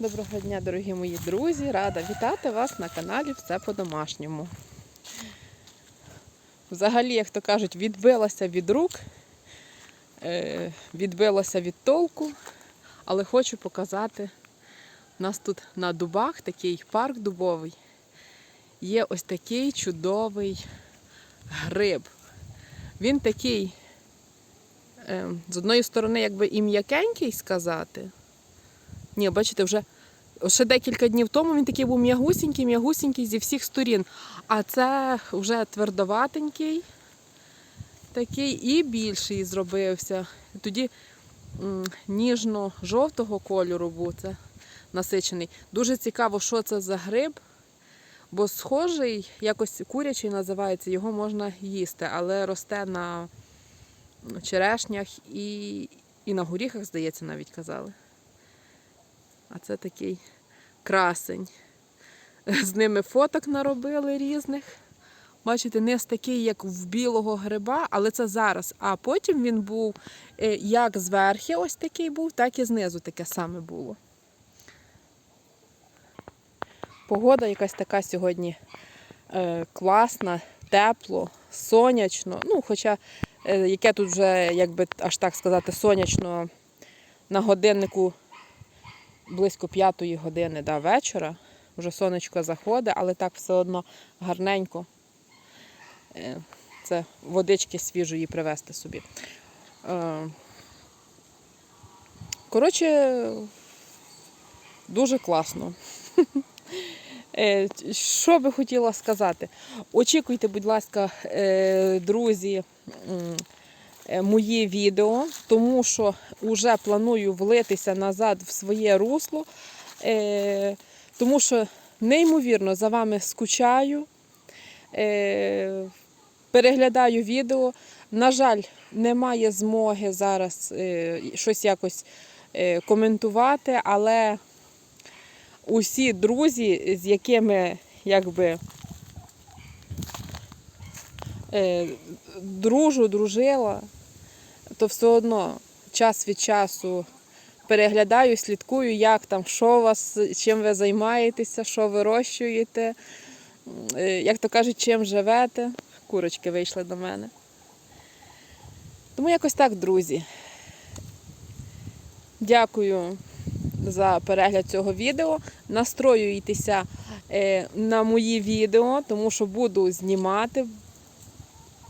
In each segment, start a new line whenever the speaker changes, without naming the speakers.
Доброго дня, дорогі мої друзі! Рада вітати вас на каналі Все по-домашньому. Взагалі, як то кажуть, відбилася від рук, е, відбилася від толку, але хочу показати. У нас тут на дубах такий парк дубовий. Є ось такий чудовий гриб. Він такий, е, з одної сторони, якби і м'якенький сказати. Ні, бачите, вже ще декілька днів тому він такий був м'ягусінький, м'ягусінький зі всіх сторін. А це вже твердоватенький, такий і більший зробився. Тоді ніжно-жовтого кольору був це насичений. Дуже цікаво, що це за гриб, бо схожий, якось курячий називається, його можна їсти, але росте на черешнях і, і на горіхах, здається, навіть казали. А це такий красень. З ними фоток наробили різних. Бачите, низ такий, як в білого гриба, але це зараз. А потім він був е, як зверхи ось такий був, так і знизу таке саме було. Погода якась така сьогодні е, класна, тепло, сонячно. Ну, хоча е, яке тут вже, якби аж так сказати, сонячно на годиннику близько п'ятої години да, вечора. Вже сонечко заходить, але так все одно гарненько. Е, Це водички свіжої привезти собі. Е, Коротше, дуже класно. Е, Що би хотіла сказати? Очікуйте, будь ласка, друзі, е, мої відео, тому що вже планую влитися назад в своє русло, е, тому що неймовірно за вами скучаю, е, переглядаю відео. На жаль, немає змоги зараз щось якось коментувати, але усі друзі, з якими якби дружу, дружила, то все одно час від часу переглядаю, слідкую, як там, що у вас, чим ви займаєтеся, що вирощуєте, е, як то кажуть, чим живете. Курочки вийшли до мене. Тому якось так, друзі. Дякую за перегляд цього відео. Настроюйтеся е, на мої відео, тому що буду знімати.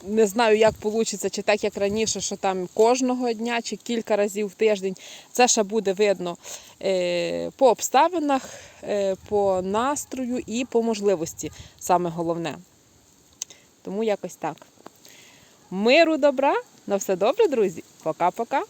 Не знаю, як вийде, чи так, як раніше, що там кожного дня, чи кілька разів в тиждень. Це ще буде видно е, по обставинах, е, по настрою і по можливості, саме головне. Тому якось так. Миру, добра, на все добре, друзі. Пока-пока.